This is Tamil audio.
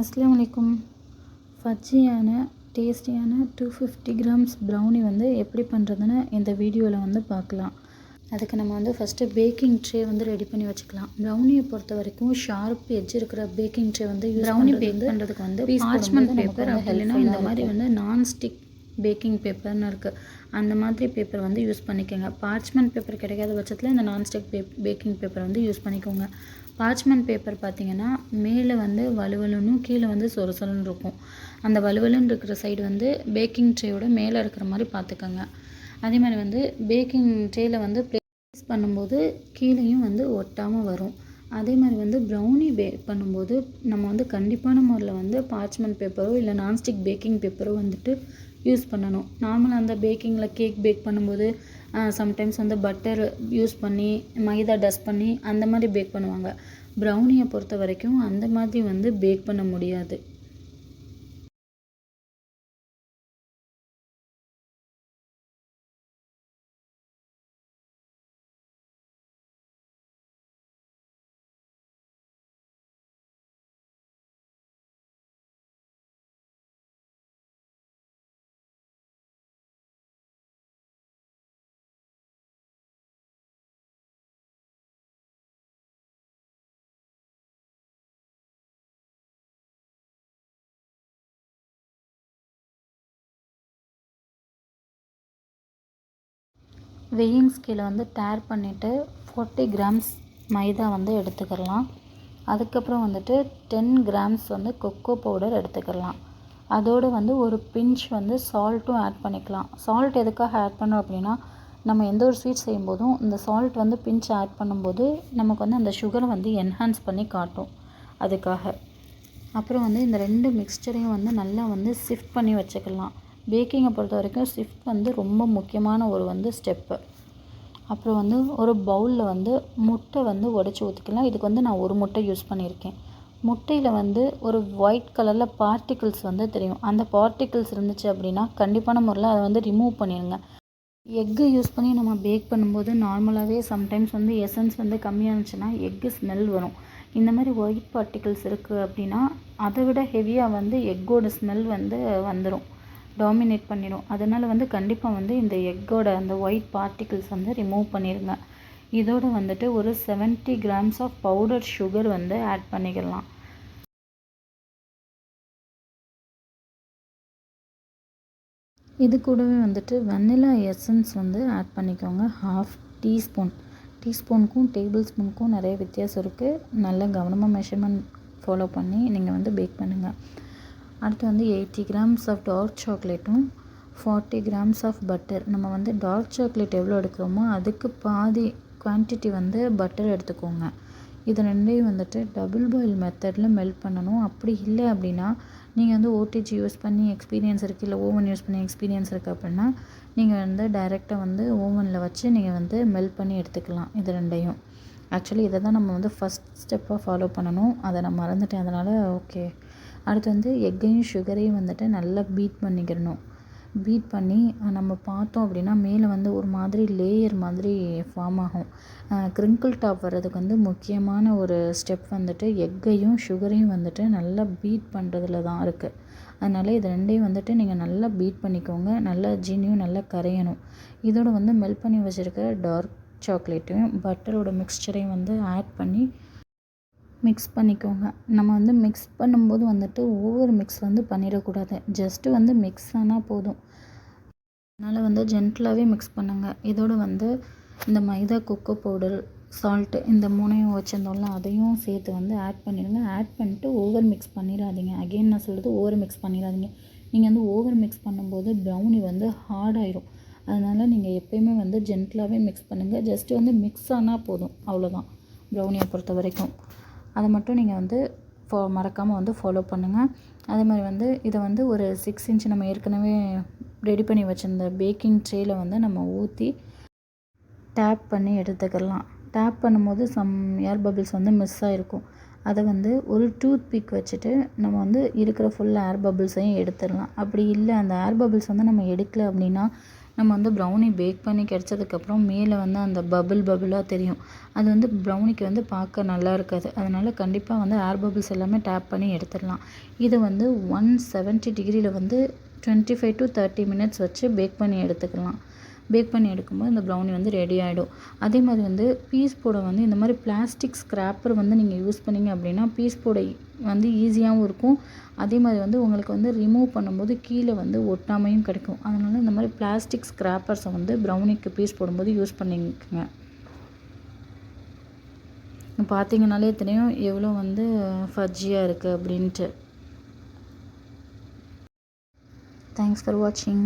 அஸ்லாம் வலைக்கும் ஃபஜ்ஜியான டேஸ்டியான டூ ஃபிஃப்டி கிராம்ஸ் ப்ரௌனி வந்து எப்படி பண்ணுறதுன்னு இந்த வீடியோவில் வந்து பார்க்கலாம் அதுக்கு நம்ம வந்து ஃபஸ்ட்டு பேக்கிங் ட்ரே வந்து ரெடி பண்ணி வச்சுக்கலாம். ப்ரௌனியை பொறுத்த வரைக்கும் ஷார்ப் எட்ஜ் இருக்கிற பேக்கிங் ட்ரே வந்து ப்ரௌனி பேக் பண்ணுறதுக்கு வந்து பார்ச்மெண்ட் பேப்பர் இல்லைன்னா இந்த மாதிரி வந்து நான்ஸ்டிக் பேக்கிங் பேப்பர்னு இருக்குது அந்த மாதிரி பேப்பர் வந்து யூஸ் பண்ணிக்கோங்க. பார்ச்மெண்ட் பேப்பர் கிடைக்காத பட்சத்தில் இந்த நான்ஸ்டிக் பே பேக்கிங் பேப்பர் வந்து யூஸ் பண்ணிக்கோங்க. பார்ச்மெண்ட் பேப்பர் பார்த்திங்கன்னா மேலே வந்து வலுவலுன்னு கீழே வந்து சொர சொரன்னு இருக்கும். அந்த வலுவலுன்னு இருக்கிற சைடு வந்து பேக்கிங் ட்ரேயோட மேலே இருக்கிற மாதிரி பார்த்துக்கோங்க அதே மாதிரி வந்து பேக்கிங் ட்ரேயில் வந்து ப்ளேஸ் பண்ணும்போது கீழேயும் வந்து ஒட்டாமல் வரும். அதே மாதிரி வந்து ப்ரௌனி பே பண்ணும்போது நம்ம வந்து கண்டிப்பான முறையில் வந்து பார்ச்மெண்ட் பேப்பரோ இல்லை நான்ஸ்டிக் பேக்கிங் பேப்பரோ வந்துட்டு யூஸ் பண்ணணும். நார்மலாக அந்த பேக்கிங்கில் கேக் பேக் பண்ணும்போது சம்டைம்ஸ் வந்து பட்டர் யூஸ் பண்ணி மைதா டஸ்ட் பண்ணி அந்த மாதிரி பேக் பண்ணுவாங்க. ப்ரௌனியை பொறுத்த வரைக்கும் அந்த மாதிரி வந்து பேக் பண்ண முடியாது. வெயிங் ஸ்கேலை வந்து டேர் பண்ணிவிட்டு ஃபோர்ட்டி கிராம்ஸ் மைதா வந்து எடுத்துக்கிடலாம் அதுக்கப்புறம் வந்துட்டு டென் கிராம்ஸ் வந்து கொக்கோ பவுடர் எடுத்துக்கிடலாம் அதோடு வந்து ஒரு பிஞ்ச் வந்து சால்ட்டும் ஆட் பண்ணிக்கலாம். சால்ட் எதுக்காக ஆட் பண்ணோம் அப்படின்னா நம்ம எந்த ஒரு ஸ்வீட் செய்யும்போதும் இந்த சால்ட் வந்து பிஞ்ச் ஆட் பண்ணும்போது நமக்கு வந்து அந்த சுகரை வந்து என்ஹான்ஸ் பண்ணி காட்டும். அதுக்காக. அப்புறம் வந்து இந்த ரெண்டு மிக்ஸ்டரையும் வந்து நல்லா வந்து சிஃப்ட் பண்ணி வச்சுக்கலாம். பேக்கிங்கை பொறுத்த வரைக்கும் ஷிஃப்ட் வந்து ரொம்ப முக்கியமான ஒரு வந்து ஸ்டெப்பு. அப்புறம் வந்து ஒரு பவுலில் வந்து முட்டை வந்து உடச்சி ஊற்றிக்கலாம் இதுக்கு வந்து நான் ஒரு முட்டை யூஸ் பண்ணியிருக்கேன். முட்டையில் வந்து ஒரு ஒயிட் கலரில் பார்ட்டிகிள்ஸ் வந்து தெரியும். அந்த பார்ட்டிகிள்ஸ் இருந்துச்சு அப்படின்னா கண்டிப்பான முறையில் அதை வந்து ரிமூவ் பண்ணிடுங்க எக்கு யூஸ் பண்ணி நம்ம பேக் பண்ணும்போது நார்மலாகவே சம்டைம்ஸ் வந்து எசன்ஸ் வந்து கம்மியாக இருந்துச்சுன்னா எக்கு ஸ்மெல் வரும். இந்த மாதிரி ஒயிட் பார்ட்டிகிள்ஸ் இருக்குது அப்படின்னா அதை விட ஹெவியாக வந்து எக்கோட ஸ்மெல் வந்து வந்துடும் டாமினேட் பண்ணிடும் அதனால் வந்து கண்டிப்பாக வந்து இந்த எக்கோட அந்த ஒயிட் பார்ட்டிகிள்ஸ் வந்து ரிமூவ் பண்ணிடுங்க இதோட வந்துட்டு ஒரு seventy grams of powder sugar வந்து ஆட் பண்ணிக்கலாம். இது கூடவே வந்துட்டு வெண்ணிலா எசன்ஸ் வந்து ஆட் பண்ணிக்கோங்க. ஹாஃப் டீஸ்பூன் டீஸ்பூனுக்கும் டேபிள் ஸ்பூனுக்கும் நிறைய வித்தியாசம் இருக்குது நல்ல கவனமாக மெஷர்மெண்ட் ஃபாலோ பண்ணி நீங்கள் வந்து பேக் பண்ணுங்கள் அடுத்து வந்து எயிட்டி கிராம்ஸ் ஆஃப் டார்க் சாக்லேட்டும் ஃபார்ட்டி கிராம்ஸ் ஆஃப் பட்டர். நம்ம வந்து டார்க் சாக்லேட் எவ்வளோ எடுக்கிறோமோ அதுக்கு பாதி குவான்டிட்டி வந்து பட்டர் எடுத்துக்கோங்க. இது ரெண்டையும் வந்துட்டு டபுள் பாயில் மெத்தடில் மெல்ட் பண்ணணும். அப்படி இல்லை அப்படின்னா நீங்கள் வந்து ஓடிஜி யூஸ் பண்ணி எக்ஸ்பீரியன்ஸ் இருக்குது இல்லை ஓவன் யூஸ் பண்ணி எக்ஸ்பீரியன்ஸ் இருக்குது அப்படின்னா நீங்கள் வந்து டைரெக்டாக வந்து ஓவனில் வச்சு நீங்கள் வந்து மெல்ட் பண்ணி எடுத்துக்கலாம் இது ரெண்டையும். ஆக்சுவலி இதை தான் நம்ம வந்து ஃபஸ்ட் ஸ்டெப்பாக ஃபாலோ பண்ணணும். அதை நான் மறந்துட்டேன். அதனால் ஓகே. அடுத்து வந்து எக்கையும் சுகரையும் வந்துட்டு நல்லா பீட் பண்ணிக்கிடணும் பீட் பண்ணி நம்ம பார்த்தோம் அப்படின்னா மேலே வந்து ஒரு மாதிரி லேயர் மாதிரி ஃபார்ம் ஆகும். க்ரிங்கிள் டாப் வர்றதுக்கு வந்து முக்கியமான ஒரு ஸ்டெப் வந்துட்டு எக்கையும் சுகரையும் வந்துட்டு நல்லா பீட் பண்ணுறதுல தான் இருக்குது அதனால் இது ரெண்டையும் வந்துட்டு நீங்கள் நல்லா பீட் பண்ணிக்கோங்க. நல்லா ஜீனியும் நல்லா கரையணும். இதோடு வந்து மெல்ட் பண்ணி வச்சுருக்க டார்க் சாக்லேட்டையும் பட்டரோட மிக்ஸ்சரையும் வந்து ஆட் பண்ணி மிக்ஸ் பண்ணிக்கோங்க. நம்ம வந்து மிக்ஸ் பண்ணும்போது வந்துட்டு ஓவர் மிக்ஸ் வந்து பண்ணிடக்கூடாது. ஜஸ்ட்டு வந்து மிக்ஸ் ஆனால் போதும். அதனால் வந்து ஜென்டிலாகவே மிக்ஸ் பண்ணுங்கள் இதோடு வந்து இந்த மைதா கொக்கோ பவுடர் சால்ட்டு இந்த மூணையும் வச்சுருந்தோம்ல அதையும் சேர்த்து வந்து ஆட் பண்ணிடுங்க. ஆட் பண்ணிட்டு ஓவர் மிக்ஸ் பண்ணிடாதீங்க. அகெயின் நான் சொல்கிறது ஓவர் மிக்ஸ் பண்ணிடாதீங்க. நீங்கள் வந்து ஓவர் மிக்ஸ் பண்ணும்போது ப்ரௌனி வந்து ஹார்டாயிரும் அதனால் நீங்கள் எப்போயுமே வந்து ஜென்டிலாகவே மிக்ஸ் பண்ணுங்கள் ஜஸ்ட்டு வந்து மிக்ஸ் ஆனால் போதும். அவ்வளோதான் ப்ரௌனியை பொறுத்த வரைக்கும் அதை மட்டும் நீங்கள் வந்து ஃபோ மறக்காமல் வந்து ஃபாலோ பண்ணுங்கள் அதே மாதிரி வந்து இதை வந்து ஒரு சிக்ஸ் இன்ச் நம்ம ஏற்கனவே ரெடி பண்ணி வச்சுருந்த பேக்கிங் ட்ரேயில் வந்து நம்ம ஊற்றி டேப் பண்ணி எடுத்துக்கலாம். டேப் பண்ணும்போது சம் ஏர் பபிள்ஸ் வந்து மிஸ் ஆகிருக்கும் அதை வந்து ஒரு டூத் பிக் வச்சுட்டு நம்ம வந்து இருக்கிற ஃபுல் ஏர் பபிள்ஸையும் எடுத்துடலாம். அப்படி இல்லை அந்த ஏர் பபிள்ஸ் வந்து நம்ம எடுக்கல அப்படின்னா நம்ம வந்து ப்ரௌனி பேக் பண்ணி கிடச்சதுக்கப்புறம் மேலே வந்து அந்த பபுள் பபுளாக தெரியும். அது வந்து ப்ரௌனிக்கு வந்து பார்க்க நல்லா இருக்காது. அதனால் கண்டிப்பாக வந்து ஏர் பபுள்ஸ் எல்லாமே டேப் பண்ணி எடுத்துடலாம். இது வந்து ஒன் செவன்ட்டி டிகிரியில் வந்து twenty five to thirty minutes வச்சு பேக் பண்ணி எடுத்துக்கலாம். பேக் பண்ணி எடுக்கும்போது இந்த ப்ரௌனி வந்து ரெடி ஆகிடும் அதே மாதிரி வந்து பீஸ் போட வந்து இந்த மாதிரி பிளாஸ்டிக் ஸ்க்ராப்பர் வந்து நீங்கள் யூஸ் பண்ணிங்க அப்படின்னா பீஸ் போட வந்து ஈஸியாகவும் இருக்கும். அதே மாதிரி வந்து உங்களுக்கு வந்து ரிமூவ் பண்ணும்போது கீழே வந்து ஒட்டாமையும் கிடைக்கும். அதனால் இந்த மாதிரி பிளாஸ்டிக் ஸ்க்ராப்பர்ஸை வந்து ப்ரௌனிக்கு பீஸ் போடும்போது யூஸ் பண்ணிக்கோங்க. பார்த்தீங்கனாலே தெரியும் எவ்வளோ வந்து ஃபர்ஜியாக இருக்குது அப்படின்ட்டு. தேங்க்ஸ் ஃபார் வாட்சிங்